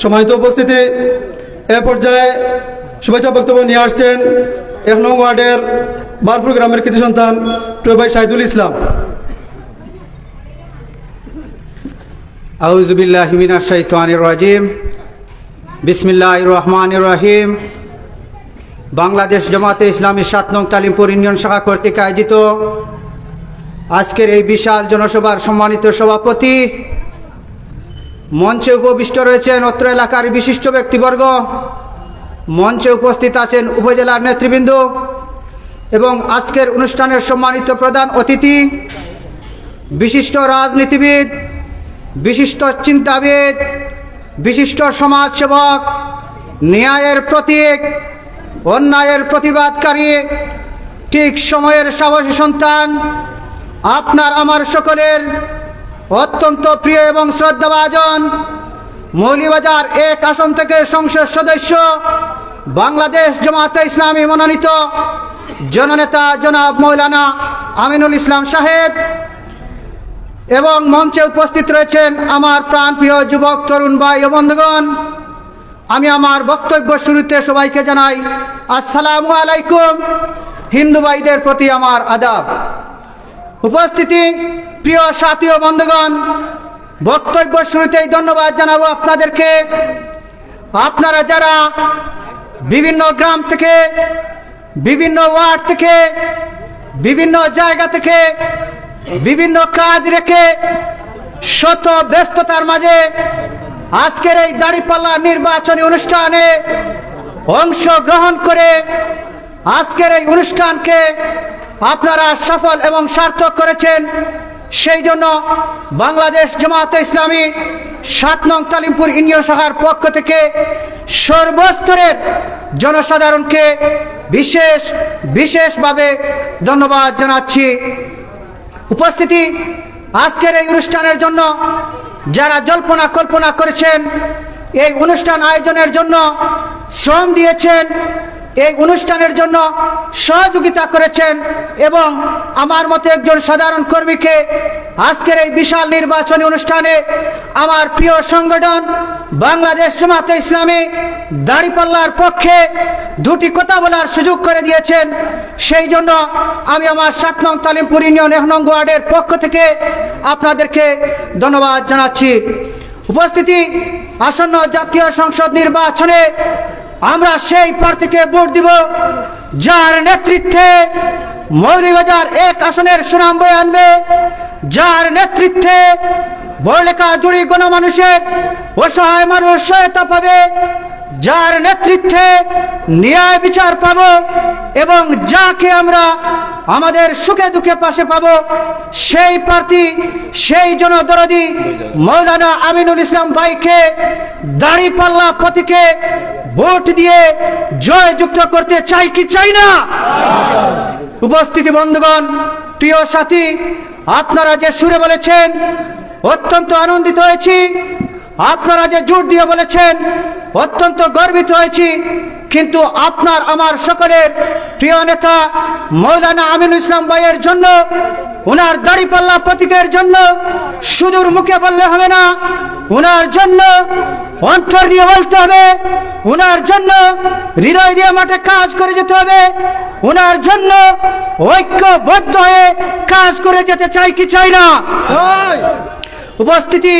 সম্মানিত উপস্থিতি, এ পর্যায়ে শুভেচ্ছা বক্তব্য নিয়ে আসছেন এক নং ওয়ার্ডের বারপুর গ্রামের কৃতি সন্তান প্রিয় ভাই শাহিদুল ইসলাম। আউজ বিল্লাহ মিনাশ শাইতানির রাজিম। বিসমিল্লাহির রহমানির রহিম। বাংলাদেশ জামাতে ইসলামী সাত নং তালিমপুর ইউনিয়ন শাখা কর্তৃক আয়োজিত আজকের এই বিশাল জনসভার সম্মানিত সভাপতি মঞ্চে উপবিষ্ট রয়েছেন অত্র এলাকার বিশিষ্ট ব্যক্তিবর্গ। মঞ্চে উপস্থিত আছেন উপজেলার নেতৃবৃন্দ এবং আজকের অনুষ্ঠানের সম্মানিত প্রধান অতিথি, বিশিষ্ট রাজনীতিবিদ, বিশিষ্ট চিন্তাবিদ, বিশিষ্ট সমাজসেবক, ন্যায়ের প্রতীক, অন্যায়ের প্রতিবাদকারী, ঠিক সময়ের সাহসী সন্তান, আপনার, আমার সকলের অত্যন্ত প্রিয় এবং শ্রদ্ধাভাজন মৌলিবাজার এক আসন থেকে সংসদ সদস্য, বাংলাদেশ জমাতে ইসলামী মনোনীত জননেতা জনাব মৌলানা আমিনুল ইসলাম সাহেব এবং মঞ্চে উপস্থিত রয়েছেন আমার প্রাণপ্রিয় যুবক, তরুণ ভাই ও বন্ধুগণ। আমি আমার বক্তব্য শুরুতে সবাইকে জানাই, আসসালামু আলাইকুম। হিন্দু ভাইদের প্রতি আমার আদাব। উপস্থিতি, প্রিয় সাথী ও বন্ধুগণ, বক্তব্য শুরুতেই ধন্যবাদ জানাব আপনাদেরকে। আপনারা যারা বিভিন্ন গ্রাম থেকে, বিভিন্ন ওয়ার্ড থেকে, বিভিন্ন জায়গা থেকে, বিভিন্ন কাজ রেখে শত ব্যস্ততার মাঝে আজকের এই দাড়িপাল্লা নির্বাচনী অনুষ্ঠানে অংশগ্রহণ করে আজকের এই অনুষ্ঠানকে আপনারা সফল এবং সার্থক করেছেন। সেই জন্য বাংলাদেশ জামাতে ইসলামী সাত নং তালিমপুর ইউনিয়ন শাখার পক্ষ থেকে সর্বস্তরের জনসাধারণকে বিশেষ, বিশেষভাবে ধন্যবাদ জানাচ্ছি। উপস্থিতি আজকের এই অনুষ্ঠানের জন্য যারা জল্পনা কল্পনা করেছেন, এই অনুষ্ঠান আয়োজনের জন্য শ্রম দিয়েছেন এই অনুষ্ঠানের জন্য সহযোগিতা করেছেন এবং আমার মতো একজন সাধারণ কর্মীকে আজকের এই বিশাল নির্বাচনী অনুষ্ঠানে আমার প্রিয় সংগঠন বাংলাদেশ জামাতে ইসলামী দাড়িপাল্লার পক্ষে দুটি কথা বলার সুযোগ করে দিয়েছেন। সেই জন্য আমি আমার সাত নং তালিমপুর ইউনিয়ন এক নং ওয়ার্ডের পক্ষ থেকে আপনাদেরকে ধন্যবাদ জানাচ্ছি। উপস্থিতি আসন্ন জাতীয় সংসদ নির্বাচনে আমরা সেই প্রার্থীকে ভোট দিব, যার নেতৃত্বে মৌলিবাজার এক আসনের সুনাম বয়ে আনবে, যার নেতৃত্বে বড়লেখা জুড়ি গণমানুষের অসহায় মানুষ সহায়তা পাবে, যার নেতৃত্বে ন্যায় বিচার পাব এবং যাকে আমরা আমাদের সুখে দুঃখে পাশে পাব, সেই প্রার্থী, সেই জনদরদি মৌলানা আমিনুল ইসলাম ভাইকে দাড়ি পাল্লা প্রতীকে ভোট দিয়ে জয়যুক্ত করতে চাই কি চাই না? উপস্থিতি বন্ধুগণ, প্রিয় সাথী, আপনারা যে সুরে বলেছেন, অত্যন্ত আনন্দিত হয়েছি। আপনারা যে জোর দিয়ে বলেছেন, অত্যন্ত গর্বিত হয়েছি। কিন্তু আপনার, আমার সকলের প্রিয় নেতা মৌলানা আমিনুল ইসলাম ভাইয়ের জন্য ওনার দাড়িপাল্লা প্রতীকের জন্য সুদূর মুখে বললে হবে না। ওনার জন্য অন্তর দিয়ে বলতে হবে ওনার জন্য হৃদয় দিয়ে মাঠে কাজ করে যেতে হবে। ওনার জন্য ঐক্যবদ্ধ হয়ে কাজ করে যেতে চাই কি চাই না? উপস্থিতি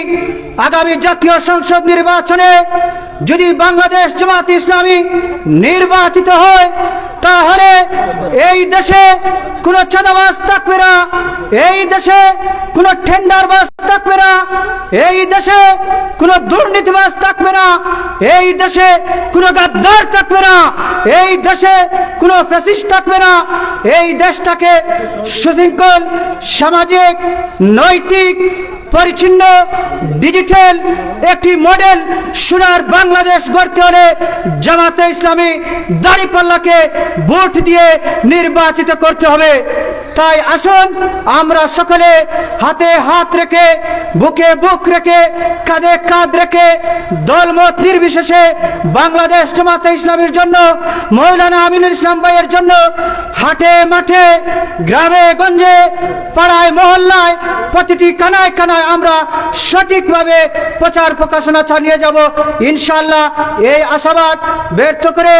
আগামী জাতীয় সংসদ নির্বাচনে যদি বাংলাদেশ জামাত ইসলামী নির্বাচিত হয় তাহলে এই দেশে কোনো চাঁদাবাজ থাকবে না। এই দেশে কোনো টেন্ডারবাজ থাকবে না। এই দেশে কোনো দুর্নীতিবাজ থাকবে না। এই দেশে কোনো গাদ্দার থাকবে না। এই দেশে কোনো ফ্যাসিস্ট থাকবে না। এই দেশটাকে সুশৃঙ্খল, সামাজিক, নৈতিক পরিচ্ছন্ন ডিজিটাল একটি মডেল সোনার বাংলাদেশ গড়তে হলে জামাতে ইসলামী দাড়িপাল্লাকে ভোট দিয়ে নির্বাচিত করতে হবে। তাই আসুন আমরা সকলে হাতে হাত রেখে, বুকে বুক রেখে, কাঁধে কাঁধ রেখে দলমত নির্বিশেষে বাংলাদেশ জামাতে ইসলামের জন্য, মৌলানা আমিনুল ইসলাম ভাইয়ের জন্য হাটে মাঠে, গ্রামে গঞ্জে পাড়ায়, মহল্লায়, প্রতিটি কানায় কানায় আমরা সঠিকভাবে প্রচার প্রকাশনা চালিয়ে যাব। ইনশাল্লাহ এই আশাবাদ ব্যর্থ করে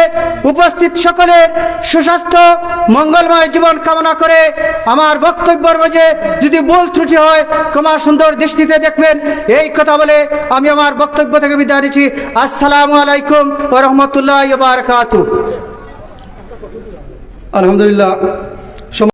উপস্থিত সকলে সুস্বাস্থ্য, মঙ্গলময় জীবন কামনা করে আমার বক্তব্যের মাঝে যদি ভুল ত্রুটি হয়, ক্ষমা সুন্দর দৃষ্টিতে দেখবেন। এই কথা বলে আমি আমার বক্তব্য থেকে বিদায় নিচ্ছি। আসসালামু আলাইকুম রহমতুল্লাহ বারকাতু আলহামদুলিল্লাহ।